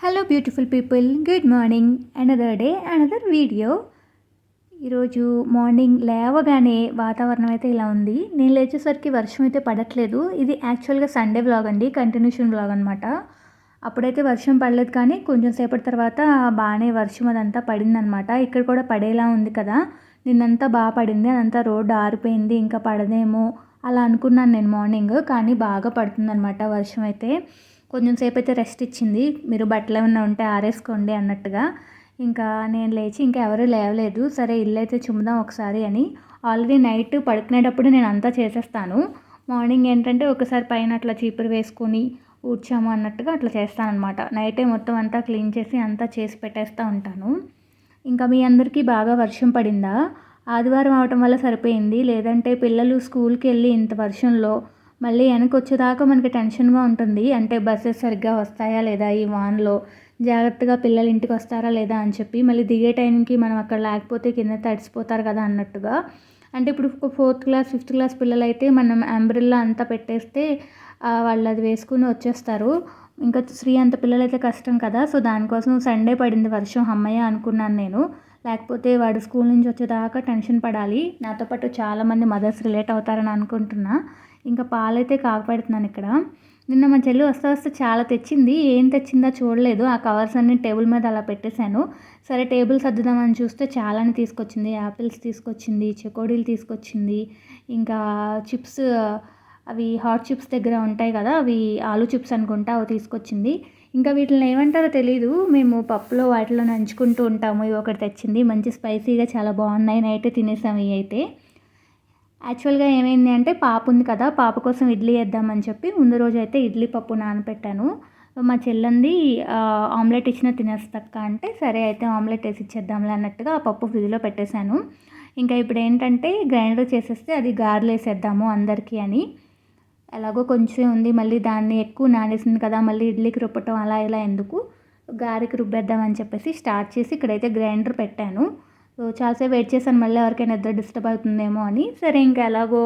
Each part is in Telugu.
Hello beautiful people good morning another day another video ఈరోజు మార్నింగ్ లేవగానే వాతావరణం అయితే ఇలా ఉంది. నేను లేచేసరికి వర్షం అయితే పడట్లేదు. ఇది యాక్చువల్గా సండే వ్లాగ్ అండి. కంటిన్యూషన్ వ్లాగ్ అనమాట అప్పుడైతే వర్షం పడలేదు కానీ కొంచెం సేపటి తర్వాత బాగానే వర్షం అదంతా పడిందనమాట ఇక్కడ కూడా పడేలా ఉంది కదా. నిన్నంతా బాగా పడింది. అదంతా రోడ్డు ఆరిపోయింది. ఇంకా పడదేమో అలా అనుకున్నాను నేను మార్నింగ్. కానీ బాగా పడుతుందనమాట వర్షం అయితే. కొంచెం సేపు అయితే రెస్ట్ ఇచ్చింది. మీరు బట్టలు ఏమైనా ఉంటే ఆరేసుకోండి అన్నట్టుగా. ఇంకా నేను లేచి ఇంకా ఎవరు లేవలేదు. సరే ఇల్లు అయితే చుమ్ముదాం ఒకసారి అని. ఆల్రెడీ నైట్ పడుకునేటప్పుడు నేను అంతా చేసేస్తాను. మార్నింగ్ ఏంటంటే ఒకసారి పైన అట్లా చీపురు వేసుకొని ఊడ్చాము అన్నట్టుగా అట్లా చేస్తాను అనమాట నైటే మొత్తం అంతా క్లీన్ చేసి అంతా చేసి పెట్టేస్తూ ఉంటాను. ఇంకా మీ అందరికీ బాగా వర్షం పడిందా? ఆదివారం అవటం వల్ల సరిపోయింది. లేదంటే పిల్లలు స్కూల్కి వెళ్ళి ఇంత వర్షంలో మళ్ళీ వెనక్కి వచ్చేదాకా మనకి టెన్షన్గా ఉంటుంది. అంటే బస్సెస్ సరిగ్గా వస్తాయా లేదా? ఈ వాన్లో జాగ్రత్తగా పిల్లలు ఇంటికి వస్తారా లేదా అని చెప్పి మళ్ళీ దిగే టైంకి మనం అక్కడ లేకపోతే కింద తడిసిపోతారు కదా అన్నట్టుగా. అంటే ఇప్పుడు ఫోర్త్ క్లాస్ ఫిఫ్త్ క్లాస్ పిల్లలు అయితే మనం అంబ్రిల్లా అంతా పెట్టేస్తే వాళ్ళు అది వేసుకుని వచ్చేస్తారు. ఇంకా శ్రీ అంత పిల్లలైతే కష్టం కదా. సో దానికోసం సండే పడింది వర్షం అమ్మయ్య అనుకున్నాను నేను. లేకపోతే వాడు స్కూల్ నుంచి వచ్చేదాకా టెన్షన్ పడాలి. నాతో పాటు చాలామంది మదర్స్ రిలేట్ అవుతారని అనుకుంటున్నా. ఇంకా పాలైతే కాకపెడుతున్నాను ఇక్కడ. నిన్న మా చెల్లి వస్తే వస్తే చాలా తెచ్చింది. ఏం తెచ్చిందో చూడలేదు. ఆ కవర్స్ అన్ని టేబుల్ మీద అలా పెట్టేశాను. సరే టేబుల్ సర్దుదామని చూస్తే చాలానే తీసుకొచ్చింది. యాపిల్స్ తీసుకొచ్చింది చెకోడీలు తీసుకొచ్చింది ఇంకా చిప్స్ అవి హాట్ చిప్స్ దగ్గర ఉంటాయి కదా అవి ఆలు చిప్స్ అనుకుంటా అవి తీసుకొచ్చింది. ఇంకా వీటిని ఏమంటారో తెలీదు. మేము పప్పులో వాటిలో నంచుకుంటూ ఉంటాము. ఇవి ఒకటి తెచ్చింది. మంచి స్పైసీగా చాలా బాగున్నాయి. నైట్ తినేసాము ఇవి అయితే. యాక్చువల్గా ఏమైంది అంటే పాప ఉంది కదా పాప కోసం ఇడ్లీ వేద్దామని చెప్పి ముందు రోజు అయితే ఇడ్లీ పప్పు నానపెట్టాను. మా చెల్లంది ఆమ్లెట్ ఇచ్చిన తినేస్తక్క అంటే సరే అయితే ఆమ్లెట్ వేసి ఇచ్చేద్దాంలే అన్నట్టుగా ఆ పప్పు ఫ్రిడ్జ్లో పెట్టేశాను. ఇంకా ఇప్పుడు ఏంటంటే గ్రైండర్ చేసేస్తే అది గారెలు వేసేద్దాము అందరికీ అని. ఎలాగో కొంచెం ఉంది మళ్ళీ దాన్ని ఎక్కువ నానేసింది కదా మళ్ళీ ఇడ్లీకి రుబ్బటం అలా ఇలా ఎందుకు? గారెకి రుబ్బేద్దామని చెప్పేసి స్టార్ట్ చేసి ఇక్కడైతే గ్రైండర్ పెట్టాను. సో చాలాసేపు వెయిట్ చేశాను మళ్ళీ ఎవరికైనా నిద్ర డిస్టర్బ్ అవుతుందేమో అని. సరే ఇంకా ఎలాగో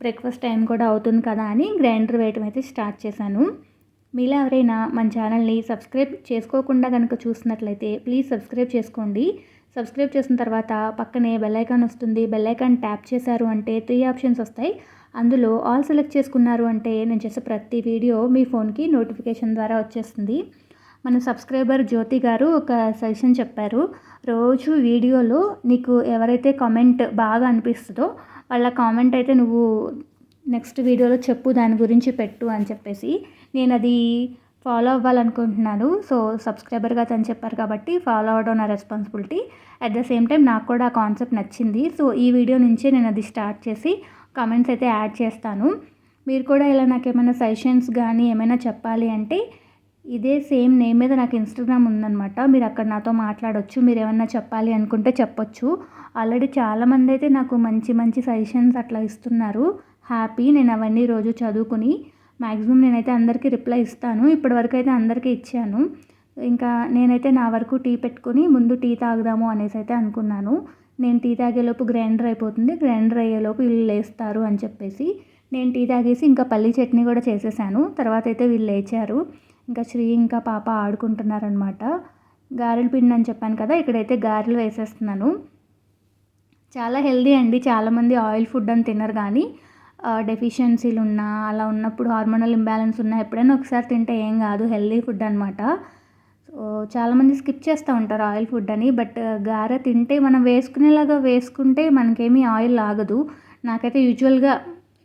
బ్రేక్ఫాస్ట్ టైం కూడా అవుతుంది కదా అని గ్రైండర్ వేయటం అయితే స్టార్ట్ చేశాను. మీలో ఎవరైనా మన ఛానల్ని సబ్స్క్రైబ్ చేసుకోకుండా కనుక చూసినట్లయితే ప్లీజ్ సబ్స్క్రైబ్ చేసుకోండి. సబ్స్క్రైబ్ చేసిన తర్వాత పక్కనే బెల్లైకాన్ వస్తుంది. బెల్లైకాన్ ట్యాప్ చేశారు అంటే త్రీ ఆప్షన్స్ వస్తాయి. అందులో ఆల్ సెలెక్ట్ చేసుకున్నారు అంటే నేను చేసే ప్రతి వీడియో మీ ఫోన్కి నోటిఫికేషన్ ద్వారా వచ్చేస్తుంది. మన సబ్స్క్రైబర్ జ్యోతి గారు ఒక సజెషన్ చెప్పారు. రోజు వీడియోలో నీకు ఎవరైతే కామెంట్ బాగా అనిపిస్తుందో వాళ్ళ కామెంట్ అయితే నువ్వు నెక్స్ట్ వీడియోలో చెప్పు దాని గురించి పెట్టు అని చెప్పేసి నేను అది ఫాలో అవ్వాలనుకుంటున్నాను. సో సబ్స్క్రైబర్గా తను చెప్పారు కాబట్టి ఫాలో అవ్వడం నా responsibility at the same time నాకు కూడా ఆ కాన్సెప్ట్ నచ్చింది. సో ఈ వీడియో నుంచే నేను అది స్టార్ట్ చేసి కామెంట్స్ అయితే యాడ్ చేస్తాను. మీరు కూడా ఇలా నాకు ఏమైనా సజెషన్స్ కానీ ఏమైనా చెప్పాలి అంటే ఇదే సేమ్ నేమ్ మీద నాకు ఇన్స్టాగ్రామ్ ఉందనమాట మీరు అక్కడ నాతో మాట్లాడవచ్చు మీరు ఏమన్నా చెప్పాలి అనుకుంటే చెప్పొచ్చు. ఆల్రెడీ చాలామంది అయితే నాకు మంచి మంచి సజెషన్స్ అట్లా ఇస్తున్నారు. హ్యాపీ నేను అవన్నీ రోజు చదువుకుని మ్యాక్సిమం నేనైతే అందరికీ రిప్లై ఇస్తాను. ఇప్పటివరకు అయితే అందరికీ ఇచ్చాను. ఇంకా నేనైతే నా వరకు టీ పెట్టుకొని ముందు టీ తాగుదాము అనేసి అయితే అనుకున్నాను. నేను టీ తాగేలోపు గ్రైండర్ అయిపోతుంది. గ్రైండర్ అయ్యేలోపు వీళ్ళు లేస్తారు అని చెప్పేసి నేను టీ తాగేసి ఇంకా పల్లీ చట్నీ కూడా చేసేసాను. తర్వాత అయితే వీళ్ళు లేచారు. ఇంకా శ్రీ ఇంకా పాప ఆడుకుంటున్నారనమాట గారెల పిండి అని చెప్పాను కదా ఇక్కడైతే గారెలు వేసేస్తున్నాను. చాలా హెల్దీ అండి చాలామంది ఆయిల్ ఫుడ్ అని తినరు కానీ డెఫిషియన్సీలు ఉన్నా అలా ఉన్నప్పుడు హార్మోనల్ ఇంబ్యాలెన్స్ ఉన్నా ఎప్పుడైనా ఒకసారి తింటే ఏం కాదు హెల్దీ ఫుడ్ అనమాట సో చాలామంది స్కిప్ చేస్తూ ఉంటారు ఆయిల్ ఫుడ్ అని బట్ గారె తింటే మనం వేసుకునేలాగా వేసుకుంటే మనకేమీ ఆయిల్ లాగదు. నాకైతే యూజువల్గా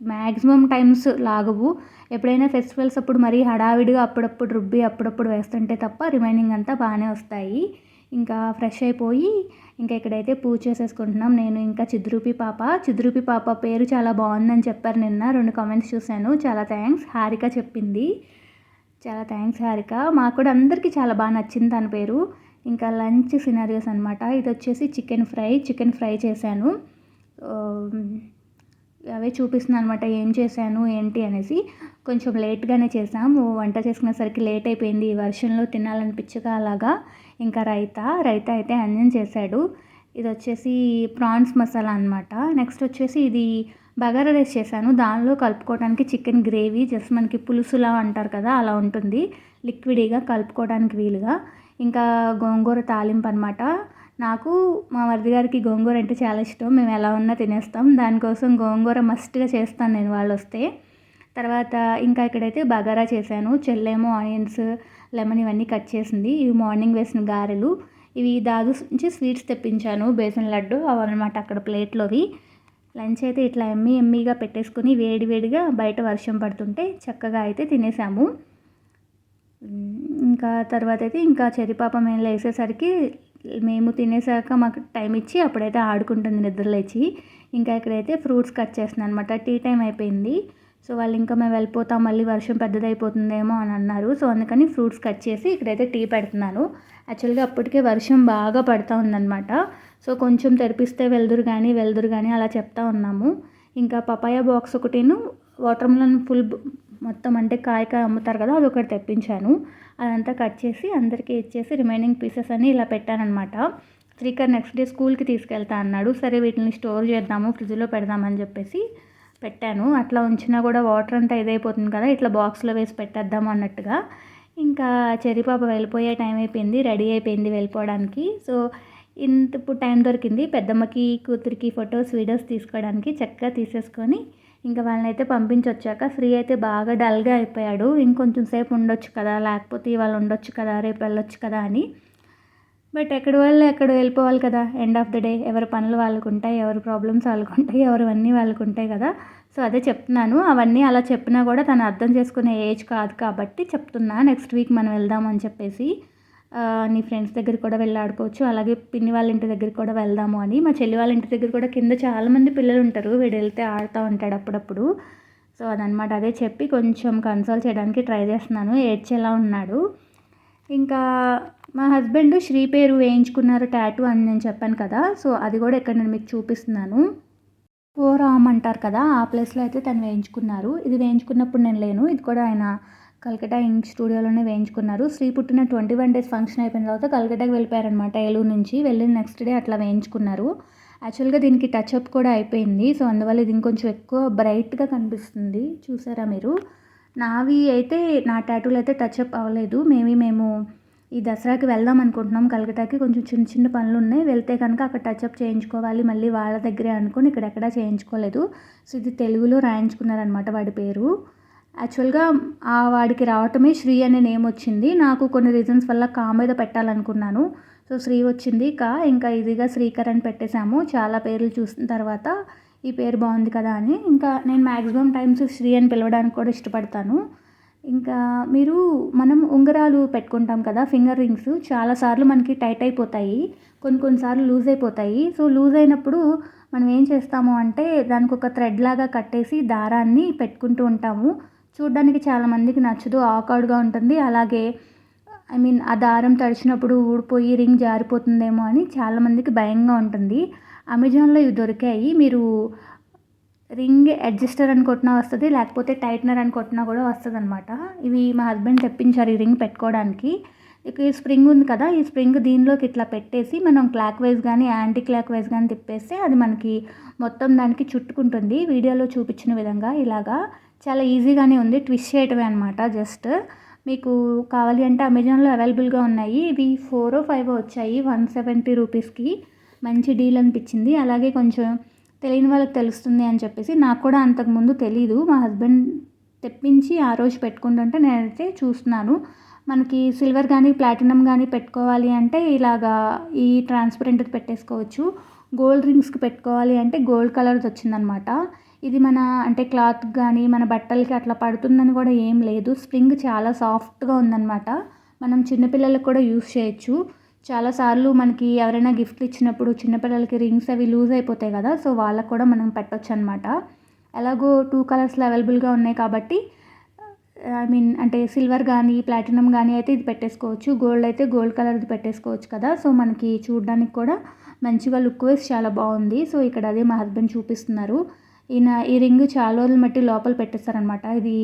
మ్యాక్సిమం టైమ్స్ లాగవు. ఎప్పుడైనా ఫెస్టివల్స్ అప్పుడు మరీ హడావిడిగా అప్పుడప్పుడు రుబ్బి అప్పుడప్పుడు వేస్తుంటే తప్ప రిమైనింగ్ అంతా బాగానే వస్తాయి. ఇంకా ఫ్రెష్ అయిపోయి ఇంకా ఇక్కడైతే పూజ చేసేసుకుంటున్నాం. నేను ఇంకా చిద్రూపి పాప. చిద్రూపి పాప పేరు చాలా బాగుందని చెప్పారు నిన్న. రెండు కామెంట్స్ చూశాను. చాలా థ్యాంక్స్ హారిక చెప్పింది. చాలా థ్యాంక్స్ హారిక. మాకు కూడా అందరికీ చాలా బాగా నచ్చింది తన పేరు. ఇంకా లంచ్ సినారియోస్ అనమాట ఇది వచ్చేసి చికెన్ ఫ్రై. చికెన్ ఫ్రై చేశాను. అవే చూపిస్తున్నాను అనమాట ఏం చేశాను ఏంటి అనేసి కొంచెం లేట్గానే చేసాము వంట చేసుకునేసరికి లేట్ అయిపోయింది. ఈ వర్షంలో తినాలనిపించగా అలాగా ఇంకా రైతా రైతా అయితే అన్యం చేశాడు. ఇది వచ్చేసి ప్రాన్స్ మసాలా అనమాట నెక్స్ట్ వచ్చేసి ఇది బగారా రైస్ చేశాను. దానిలో కలుపుకోవడానికి చికెన్ గ్రేవీ జస్ట్ మనకి పులుసులా అంటారు కదా అలా ఉంటుంది. లిక్విడ్గా కలుపుకోవడానికి వీలుగా. ఇంకా గోంగూర తాలింపు అనమాట నాకు మా మరిది గారికి గోంగూర అంటే చాలా ఇష్టం. మేము ఎలా ఉన్నా తినేస్తాం. దానికోసం గోంగూర మస్ట్గా చేస్తాను నేను వాళ్ళు వస్తే తర్వాత ఇంకా ఇక్కడైతే బగారా చేశాను. చెల్లేమో ఆనియన్స్ లెమన్ ఇవన్నీ కట్ చేసింది. ఇవి మార్నింగ్ వేసిన గారెలు. ఇవి దాదు నుంచి స్వీట్స్ తెప్పించాను. బేసన్ లడ్డు అవన్నమాట అక్కడ ప్లేట్లోవి. లంచ్ అయితే ఇట్లా ఎమ్మి ఎమ్మిగా పెట్టేసుకుని వేడి వేడిగా బయట వర్షం పడుతుంటే చక్కగా అయితే తినేసాము. ఇంకా తర్వాత అయితే ఇంకా చెరిపాప మేము లేసేసరికి మేము తినేసాక మాకు టైం ఇచ్చి అప్పుడైతే ఆడుకుంటుంది నిద్రలేచి ఇంకా ఇక్కడైతే ఫ్రూట్స్ కట్ చేస్తున్నాను అనమాట టీ టైం అయిపోయింది. సో వాళ్ళు ఇంకా మేము వెళ్ళిపోతాం మళ్ళీ వర్షం పెద్దదైపోతుందేమో అని అన్నారు. సో అందుకని ఫ్రూట్స్ కట్ చేసి ఇక్కడైతే టీ పెడుతున్నాను. యాక్చువల్గా అప్పటికే వర్షం బాగా పడుతూ ఉందన్నమాట. సో కొంచెం తెరిపిస్తే వెళ్దురు కానీ వెళ్దురు కానీ అలా చెప్తా ఉన్నాము. ఇంకా పపాయ బాక్స్ ఒకటిను వాటర్ మిలన్ ఫుల్ మొత్తం అంటే కాయ కాయ అమ్ముతారు కదా అది ఒకటి తెప్పించాను. అదంతా కట్ చేసి అందరికీ ఇచ్చేసి రిమైనింగ్ పీసెస్ అన్నీ ఇలా పెట్టానమాట శ్రీకర్ నెక్స్ట్ డే స్కూల్కి తీసుకెళ్తా అన్నాడు. సరే వీటిని స్టోర్ చేద్దాము ఫ్రిడ్జ్లో పెడదామని చెప్పేసి పెట్టాను. అట్లా ఉంచినా కూడా వాటర్ అంతా ఇదైపోతుంది కదా ఇట్లా బాక్స్లో వేసి పెట్టేద్దాము అన్నట్టుగా. ఇంకా చెరిపాప వెళ్ళిపోయే టైం అయిపోయింది రెడీ అయిపోయింది వెళ్ళిపోవడానికి. సో ఇంత ఇప్పుడు టైం దొరికింది. పెద్దమ్మకి కూతురికి ఫొటోస్ వీడియోస్ తీసుకోవడానికి చక్కగా తీసేసుకొని ఇంకా వాళ్ళని అయితే పంపించొచ్చాక శ్రీ అయితే బాగా డల్గా అయిపోయాడు. ఇంకొంచెం సేపు ఉండొచ్చు కదా లేకపోతే ఇవాళ ఉండొచ్చు కదా రేపు వెళ్ళొచ్చు కదా అని. బట్ ఎక్కడి వాళ్ళు ఎక్కడ వెళ్ళిపోవాలి కదా ఎండ్ ఆఫ్ ద డే. ఎవరి పనులు వాళ్ళకు ఉంటాయి ఎవరి ప్రాబ్లమ్స్ వాళ్ళకు ఉంటాయి ఎవరివన్నీ వాళ్ళకు ఉంటాయి కదా. సో అదే చెప్తున్నాను. అవన్నీ అలా చెప్పినా కూడా తను అర్థం చేసుకునే ఏజ్ కాదు కాబట్టి చెప్తున్నా. నెక్స్ట్ వీక్ మనం వెళ్దామని చెప్పేసి. నీ ఫ్రెండ్స్ దగ్గర కూడా వెళ్ళి ఆడుకోవచ్చు. అలాగే పిన్ని వాళ్ళ ఇంటి దగ్గర కూడా వెళ్దాము అని. మా చెల్లి వాళ్ళ ఇంటి దగ్గర కూడా కింద చాలామంది పిల్లలు ఉంటారు. వీడు వెళ్తే ఆడుతూ ఉంటాడు అప్పుడప్పుడు. సో అదనమాట అదే చెప్పి కొంచెం కన్సోల్ చేయడానికి ట్రై చేస్తున్నాను. ఏడ్చేలా ఉన్నాడు. ఇంకా మా హస్బెండ్ శ్రీ పేరు వేయించుకున్నారు టాటూ అని నేను చెప్పాను కదా. సో అది కూడా ఇక్కడ నేను మీకు చూపిస్తున్నాను. ఓ రామ్ అంటారు కదా. ఆ ప్లేస్లో అయితే తను వేయించుకున్నారు. ఇది వేయించుకున్నప్పుడు నేను లేను. ఇది కూడా ఆయన కల్కటా ఇంక్ స్టూడియోలోనే వేయించుకున్నారు. శ్రీ పుట్టిన ట్వంటీ వన్ డేస్ ఫంక్షన్ అయిపోయిన తర్వాత కల్కటాకి వెళ్ళిపోయారనమాట ఏలూరు నుంచి. వెళ్ళిన నెక్స్ట్ డే అట్లా వేయించుకున్నారు. యాక్చువల్గా దీనికి టచ్ అప్ కూడా అయిపోయింది. సో అందువల్ల ఇది ఇంకొంచెం ఎక్కువ బ్రైట్గా కనిపిస్తుంది. చూసారా మీరు? నావి అయితే నా టాటూలు అయితే టచ్ అప్ అవ్వలేదు. మేబీ మేము ఈ దసరాకి వెళ్దాం అనుకుంటున్నాం. కలకటాకి కొంచెం చిన్న చిన్న పనులు ఉన్నాయి వెళ్తే కనుక అక్కడ టచ్అప్ చేయించుకోవాలి. మళ్ళీ వాళ్ళ దగ్గరే అనుకుని ఇక్కడెక్కడా చేయించుకోలేదు. సో ఇది తెలుగులో రాయించుకున్నారనమాట వాడి పేరు. యాక్చువల్గా ఆ వాడికి రావటమే శ్రీ అనే నేమ్ వచ్చింది. నాకు కొన్ని రీజన్స్ వల్ల కా మీద పెట్టాలనుకున్నాను. సో శ్రీ వచ్చింది. కా ఇంకా ఇదిగా శ్రీకర్ అని పెట్టేశాము. చాలా పేర్లు చూసిన తర్వాత ఈ పేరు బాగుంది కదా అని. ఇంకా నేను మ్యాక్సిమం టైమ్స్ శ్రీ అని పిలవడానికి కూడా ఇష్టపడతాను. ఇంకా మీరు మనం ఉంగరాలు పెట్టుకుంటాం కదా ఫింగర్ రింగ్స్. చాలాసార్లు మనకి టైట్ అయిపోతాయి. కొన్ని కొన్నిసార్లు లూజ్ అయిపోతాయి. సో లూజ్ అయినప్పుడు మనం ఏం చేస్తాము అంటే దానికి ఒక థ్రెడ్ లాగా కట్టేసి దారాన్ని పెట్టుకుంటూ ఉంటాము. చూడ్డానికి చాలామందికి నచ్చదు ఆకాడుగా ఉంటుంది. అలాగే ఐ మీన్ ఆ దారం తడిచినప్పుడు ఊడిపోయి రింగ్ జారిపోతుందేమో అని చాలామందికి భయంగా ఉంటుంది. అమెజాన్లో ఇవి దొరికాయి. మీరు రింగ్ అడ్జస్టర్ అని కొట్టినా వస్తుంది లేకపోతే టైట్నర్ అని కొట్టినా కూడా వస్తుంది అనమాట ఇవి మా హస్బెండ్ తెప్పించారు ఈ రింగ్ పెట్టుకోవడానికి. ఇక ఈ స్ప్రింగ్ ఉంది కదా ఈ స్ప్రింగ్ దీనిలోకి ఇట్లా పెట్టేసి మనం క్లాక్ వైజ్ కానీ యాంటీ క్లాక్ వైజ్ కానీ తిప్పేస్తే అది మనకి మొత్తం దానికి చుట్టుకుంటుంది. వీడియోలో చూపించిన విధంగా ఇలాగా చాలా ఈజీగానే ఉంది. ట్విస్ట్ చేయటమే అనమాట జస్ట్ మీకు కావాలి అంటే అమెజాన్లో అవైలబుల్గా ఉన్నాయి. ఇవి ఫోర్ ఫైవ్ oh వచ్చాయి. వన్ సెవెంటీ రూపీస్కి మంచి డీల్ అనిపించింది. అలాగే కొంచెం తెలియని వాళ్ళకి తెలుస్తుంది అని చెప్పేసి నాకు కూడా అంతకుముందు తెలీదు. మా హస్బెండ్ తెప్పించి ఆ రోజు పెట్టుకుంటుంటే నేనైతే చూస్తున్నాను. మనకి సిల్వర్ కానీ ప్లాటినం కానీ పెట్టుకోవాలి అంటే ఇలాగా ఈ ట్రాన్స్పరెంట్ పెట్టేసుకోవచ్చు. గోల్డ్ రింగ్స్కి పెట్టుకోవాలి అంటే గోల్డ్ కలర్ది వచ్చిందనమాట ఇది మన అంటే క్లాత్ కానీ మన బట్టలకి అట్లా పడుతుందని కూడా ఏం లేదు. స్ప్రింగ్ చాలా సాఫ్ట్గా ఉందన్నమాట. మనం చిన్నపిల్లలకు కూడా యూస్ చేయొచ్చు. చాలాసార్లు మనకి ఎవరైనా గిఫ్ట్లు ఇచ్చినప్పుడు చిన్నపిల్లలకి రింగ్స్ అవి లూజ్ అయిపోతాయి కదా సో వాళ్ళకు కూడా మనం పెట్టొచ్చు అనమాట ఎలాగో టూ కలర్స్లో అవైలబుల్గా ఉన్నాయి కాబట్టి ఐ మీన్ అంటే సిల్వర్ కానీ ప్లాటినం కానీ అయితే ఇది పెట్టేసుకోవచ్చు. గోల్డ్ అయితే గోల్డ్ కలర్ది పెట్టేసుకోవచ్చు కదా సో మనకి చూడడానికి కూడా మంచిగా లుక్ వేసి చాలా బాగుంది. సో ఇక్కడ అదే మా హస్బెండ్ చూపిస్తున్నారు. ఈయన ఈ రింగ్ చాలా రోజులు మట్టి లోపల పెట్టేస్తారనమాట. ఇది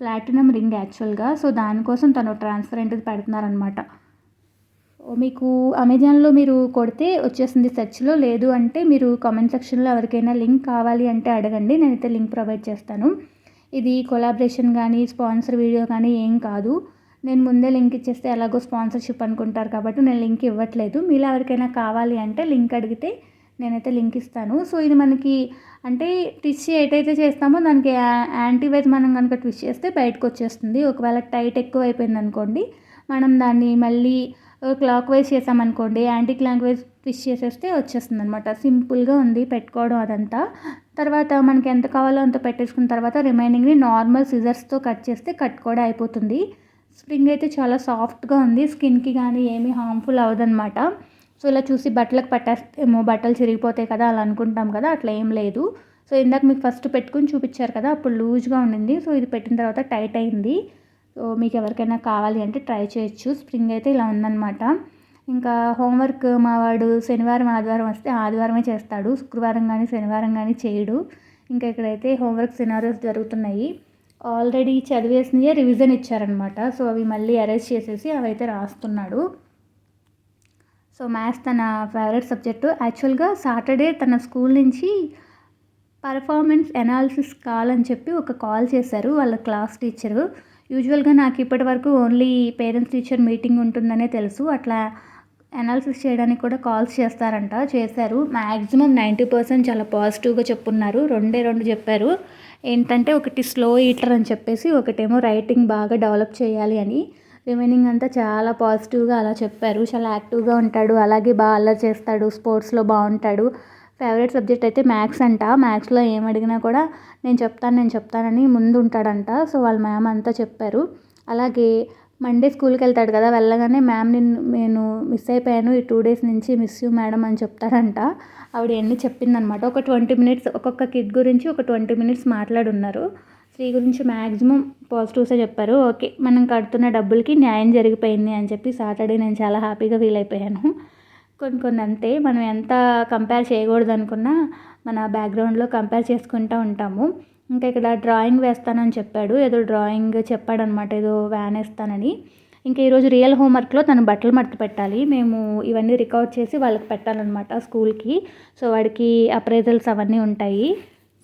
ప్లాటినం రింగ్ యాక్చువల్గా. సో దానికోసం తను ట్రాన్స్పరెంట్ది పెడుతున్నారనమాట. మీకు అమెజాన్లో మీరు కొడితే వచ్చేసింది సెర్చ్లో. లేదు అంటే మీరు కామెంట్ సెక్షన్లో ఎవరికైనా లింక్ కావాలి అంటే అడగండి. నేనైతే లింక్ ప్రొవైడ్ చేస్తాను. ఇది కొలాబరేషన్ కానీ స్పాన్సర్ వీడియో కానీ ఏం కాదు. నేను ముందే లింక్ ఇచ్చేస్తే ఎలాగో స్పాన్సర్షిప్ అనుకుంటారు కాబట్టి నేను లింక్ ఇవ్వట్లేదు. మీలో ఎవరికైనా కావాలి అంటే లింక్ అడిగితే నేనైతే లింక్ ఇస్తాను. సో ఇది మనకి అంటే ట్విస్ట్ ఏటైతే చేస్తామో దానికి యాంటీ వైజ్ మనం కనుక ట్విస్ట్ చేస్తే బయటకు వచ్చేస్తుంది. ఒకవేళ టైట్ ఎక్కువ అయిపోయింది అనుకోండి మనం దాన్ని మళ్ళీ క్లాక్ వైజ్ చేసామనుకోండి యాంటీ క్లాక్ వైజ్ ట్విస్ట్ చేసేస్తే వచ్చేస్తుంది అనమాట సింపుల్గా ఉంది పెట్టుకోవడం అదంతా. తర్వాత మనకి ఎంత కావాలో అంత పెట్టేసుకున్న తర్వాత రిమైనింగ్ని నార్మల్ సిజర్స్తో కట్ చేస్తే కట్ కూడా అయిపోతుంది. స్ప్రింగ్ అయితే చాలా సాఫ్ట్గా ఉంది. స్కిన్కి కానీ ఏమీ హార్మ్ఫుల్ అవ్వదన్నమాట. సో ఇలా చూసి బట్టలకు పట్టేస్తేమో బట్టలు చిరిగిపోతాయి కదా అలా అనుకుంటాం కదా అట్లా ఏం లేదు. సో ఇందాక మీకు ఫస్ట్ పెట్టుకుని చూపించారు కదా అప్పుడు లూజ్గా ఉండింది. సో ఇది పెట్టిన తర్వాత టైట్ అయింది. సో మీకు ఎవరికైనా కావాలి అంటే ట్రై చేయొచ్చు. స్ప్రింగ్ అయితే ఇలా ఉందన్నమాట. ఇంకా హోంవర్క్ మావాడు శనివారం ఆదివారం వస్తే ఆదివారమే చేస్తాడు. శుక్రవారం కానీ శనివారం కానీ చేయడు. ఇంకా ఇక్కడైతే హోంవర్క్ సినారియోస్ జరుగుతున్నాయి. ఆల్రెడీ చదివేసినయే రివిజన్ ఇచ్చారనమాట సో అవి మళ్ళీ అరేంజ్ చేసేసి అవి అయితే రాస్తున్నాడు. సో మ్యాథ్స్ తన ఫేవరెట్ సబ్జెక్టు. యాక్చువల్గా సాటర్డే తన స్కూల్ నుంచి పర్ఫార్మెన్స్ ఎనాలిసిస్ కాల్ అని చెప్పి ఒక కాల్ చేశారు వాళ్ళ క్లాస్ టీచరు. యూజువల్గా నాకు ఇప్పటి వరకు ఓన్లీ పేరెంట్స్ టీచర్ మీటింగ్ ఉంటుందనే తెలుసు. అట్లా అనాలిసిస్ చేయడానికి కూడా కాల్స్ చేస్తారంట చేశారు. మ్యాక్సిమం నైంటీ పర్సెంట్ చాలా పాజిటివ్గా చెప్పున్నారు. రెండే రెండు చెప్పారు. ఏంటంటే ఒకటి స్లో ఈటర్ అని చెప్పేసి ఒకటేమో రైటింగ్ బాగా డెవలప్ చేయాలి అని. రిమైనింగ్ అంతా చాలా పాజిటివ్గా అలా చెప్పారు. చాలా యాక్టివ్గా ఉంటాడు. అలాగే బాగా అల్లరి చేస్తాడు. స్పోర్ట్స్లో బాగుంటాడు. ఫేవరెట్ సబ్జెక్ట్ అయితే మ్యాథ్స్ అంట. మ్యాథ్స్లో ఏం అడిగినా కూడా నేను చెప్తాను నేను చెప్తానని ముందు ఉంటాడంట సో వాళ్ళ మ్యామ్ అంతా చెప్పారు. అలాగే మండే స్కూల్కి వెళ్తాడు కదా. వెళ్ళగానే మ్యామ్ నిన్ను నేను మిస్ అయిపోయాను. ఈ టూ డేస్ నుంచి మిస్ యూ మేడం అని చెప్తాడంట. ఆవిడ ఎన్ని చెప్పిందనమాట ఒక ట్వంటీ మినిట్స్ ఒక్కొక్క కిడ్ గురించి ఒక ట్వంటీ మినిట్స్ మాట్లాడున్నారు. స్త్రీ గురించి మ్యాక్సిమం పాజిటివ్సే చెప్పారు. ఓకే మనం కడుతున్న డబ్బులకి న్యాయం జరిగిపోయింది అని చెప్పి సాటర్డే నేను చాలా హ్యాపీగా ఫీల్ అయిపోయాను. కొన్ని కొన్ని అంతే మనం ఎంత కంపేర్ చేయకూడదు అనుకున్నా మన బ్యాక్గ్రౌండ్లో కంపేర్ చేసుకుంటూ ఉంటాము. ఇంకా ఇక్కడ డ్రాయింగ్ వేస్తానని చెప్పాడు. ఏదో డ్రాయింగ్ చెప్పాడనమాట ఏదో వ్యాన్ వేస్తానని. ఇంకా ఈరోజు రియల్ హోంవర్క్లో తను బట్టలు మడత పెట్టాలి. మేము ఇవన్నీ రికార్డ్ చేసి వాళ్ళకి పెట్టాలన్నమాట స్కూల్కి. సో వాడికి అప్రైజల్స్ అవన్నీ ఉంటాయి.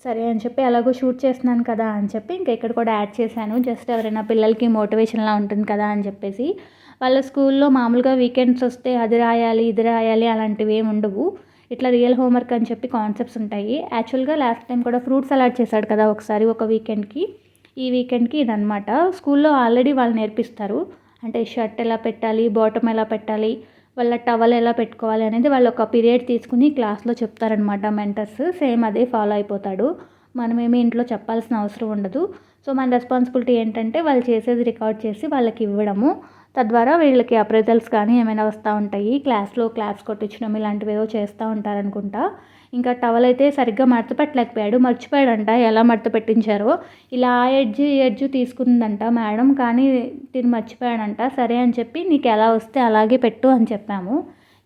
సరే అని చెప్పి ఎలాగో షూట్ చేస్తున్నాను కదా అని చెప్పి ఇంకా ఇక్కడ కూడా యాడ్ చేశాను. జస్ట్ ఎవరైనా పిల్లలకి మోటివేషన్లా ఉంటుంది కదా అని చెప్పేసి. వాళ్ళ స్కూల్లో మామూలుగా వీకెండ్స్ వస్తే అది రాయాలి ఇది రాయాలి అలాంటివి ఏమి ఉండవు. ఇట్లా రియల్ హోంవర్క్ అని చెప్పి కాన్సెప్ట్స్ ఉంటాయి. యాక్చువల్గా లాస్ట్ టైం కూడా ఫ్రూట్స్ అలాట్ చేశాడు కదా ఒకసారి ఒక వీకెండ్కి. ఈ వీకెండ్కి ఇదనమాట స్కూల్లో ఆల్రెడీ వాళ్ళు నేర్పిస్తారు. అంటే షర్ట్ ఎలా పెట్టాలి బాటమ్ ఎలా పెట్టాలి వాళ్ళ టవల్ ఎలా పెట్టుకోవాలి అనేది వాళ్ళు ఒక పీరియడ్ తీసుకుని క్లాస్లో చెప్తారనమాట మెంటర్స్. సేమ్ అదే ఫాలో అయిపోతాడు. మనమేమి ఇంట్లో చెప్పాల్సిన అవసరం ఉండదు. సో మన రెస్పాన్సిబిలిటీ ఏంటంటే వాళ్ళు చేసేది రికార్డ్ చేసి వాళ్ళకి ఇవ్వడము. తద్వారా వీళ్ళకి అప్రైజల్స్ కానీ ఏమైనా వస్తూ ఉంటాయి. క్లాస్లో క్లాస్ కొట్టించడం ఇలాంటివి ఏదో చేస్తూ ఉంటారనుకుంటా. ఇంకా టవల్ అయితే సరిగ్గా మడత పెట్టలేకపోయాడు. మర్చిపోయాడంట ఎలా మడత పెట్టించారో. ఇలా ఎడ్జ్ ఎడ్జ్ తీసుకుందంట మేడం. కానీ తిని మర్చిపోయాడంట. సరే అని చెప్పి నీకు ఎలా వస్తే అలాగే పెట్టు అని చెప్పాము.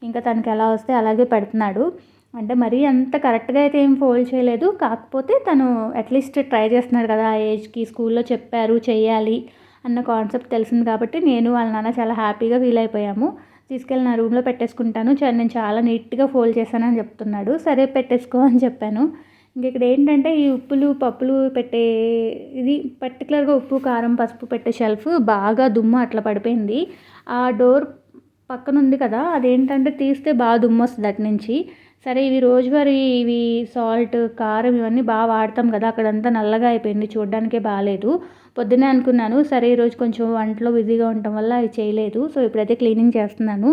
ఇంకా తనకి ఎలా వస్తే అలాగే పెడుతున్నాడు. అంటే మరీ అంత కరెక్ట్గా అయితే ఏం ఫోల్డ్ చేయలేదు. కాకపోతే తను అట్లీస్ట్ ట్రై చేస్తున్నాడు కదా. ఆ ఏజ్కి స్కూల్లో చెప్పారు చేయాలి అన్న కాన్సెప్ట్ తెలిసింది కాబట్టి నేను వాళ్ళ నాన్న చాలా హ్యాపీగా ఫీల్ అయిపోయాము. తీసుకెళ్ళి నా రూమ్లో పెట్టేసుకుంటాను. నేను చాలా నీట్గా ఫోల్డ్ చేశానని చెప్తున్నాడు. సరే పెట్టేసుకో అని చెప్పాను. ఇంక ఇక్కడ ఏంటంటే ఈ ఉప్పులు పప్పులు పెట్టే ఇది పర్టికులర్గా ఉప్పు కారం పసుపు పెట్టే షెల్ఫ్ బాగా దుమ్ము అట్లా పడిపోయింది. ఆ డోర్ పక్కన ఉంది కదా అదేంటంటే తీస్తే బాగా దుమ్ము వస్తుంది అటు నుంచి. సరే ఇవి రోజువారీ ఇవి సాల్ట్ కారం ఇవన్నీ బాగా వాడతాం కదా అక్కడంతా నల్లగా అయిపోయింది చూడడానికే బాగాలేదు పొద్దునే అనుకున్నాను సరే ఈరోజు కొంచెం వంటలో బిజీగా ఉండటం వల్ల అవి చేయలేదు సో ఇప్పుడైతే క్లీనింగ్ చేస్తున్నాను.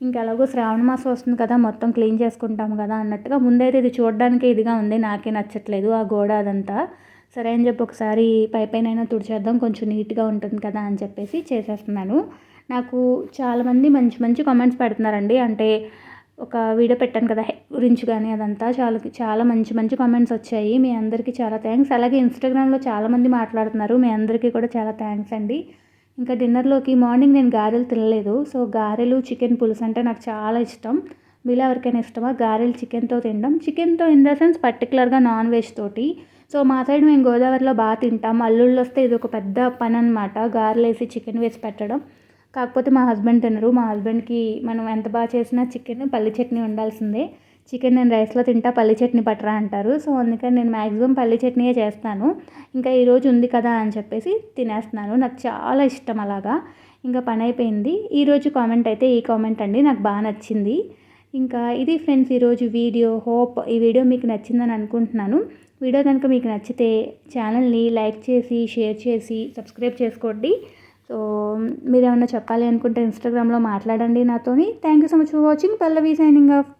ఇంకా ఎలాగో శ్రావణ మాసం వస్తుంది కదా మొత్తం క్లీన్ చేసుకుంటాం కదా అన్నట్టుగా ముందైతే ఇది చూడడానికే ఇదిగా ఉంది నాకే నచ్చట్లేదు ఆ గోడ అదంతా. సరే అని చెప్పి ఒకసారి పై పైన తుడిచేద్దాం కొంచెం నీట్గా ఉంటుంది కదా అని చెప్పేసి చేసేస్తున్నాను. నాకు చాలామంది మంచి మంచి కామెంట్స్ పెడుతున్నారండి అంటే ఒక వీడియో పెట్టాను కదా గురించి కానీ అదంతా చాలా చాలా మంచి మంచి కామెంట్స్ వచ్చాయి. మీ అందరికీ చాలా థ్యాంక్స్ అలాగే ఇన్స్టాగ్రామ్లో చాలామంది మాట్లాడుతున్నారు. మీ అందరికీ కూడా చాలా థ్యాంక్స్ అండి. ఇంకా డిన్నర్లోకి మార్నింగ్ నేను గారెలు తినలేదు. సో గారెలు చికెన్ పులుసు అంటే నాకు చాలా ఇష్టం. మీలో ఎవరికైనా ఇష్టమా? గారెలు చికెన్తో తినడం. చికెన్తో ఇన్ ద సెన్స్ పర్టికులర్గా నాన్ వెజ్ తోటి. సో మా సైడ్ మేము గోదావరిలో బాగా తింటాం. అల్లుళ్ళు వస్తే ఇది ఒక పెద్ద పని అనమాట గారెలు వేసి చికెన్ వేసి పెట్టడం. కాకపోతే మా హస్బెండ్ తినరు. మా హస్బెండ్కి మనం ఎంత బాగా చేసినా చికెన్ పల్లి చట్నీ ఉండాల్సిందే. చికెన్ నేను రైస్లో తింటా పల్లి చట్నీ పట్టరా అంటారు. సో అందుకని నేను మ్యాక్సిమం పల్లి చట్నీయే చేస్తాను. ఇంకా ఈరోజు ఉంది కదా అని చెప్పేసి తినేస్తున్నాను. నాకు చాలా ఇష్టం అలాగా. ఇంకా పని అయిపోయింది. ఈరోజు కామెంట్ అయితే ఈ కామెంట్ అండి. నాకు బాగా నచ్చింది. ఇంకా ఇది ఫ్రెండ్స్ ఈరోజు వీడియో. హోప్ ఈ వీడియో మీకు నచ్చిందని అనుకుంటున్నాను. వీడియో కనుక మీకు నచ్చితే ఛానల్ని లైక్ చేసి షేర్ చేసి సబ్స్క్రైబ్ చేసుకోండి. సో మీరు ఏమైనా చెప్పాలి అనుకుంటే ఇన్స్టాగ్రామ్లో మాట్లాడండి నాతోని. Thank you so much for watching Pallavi signing off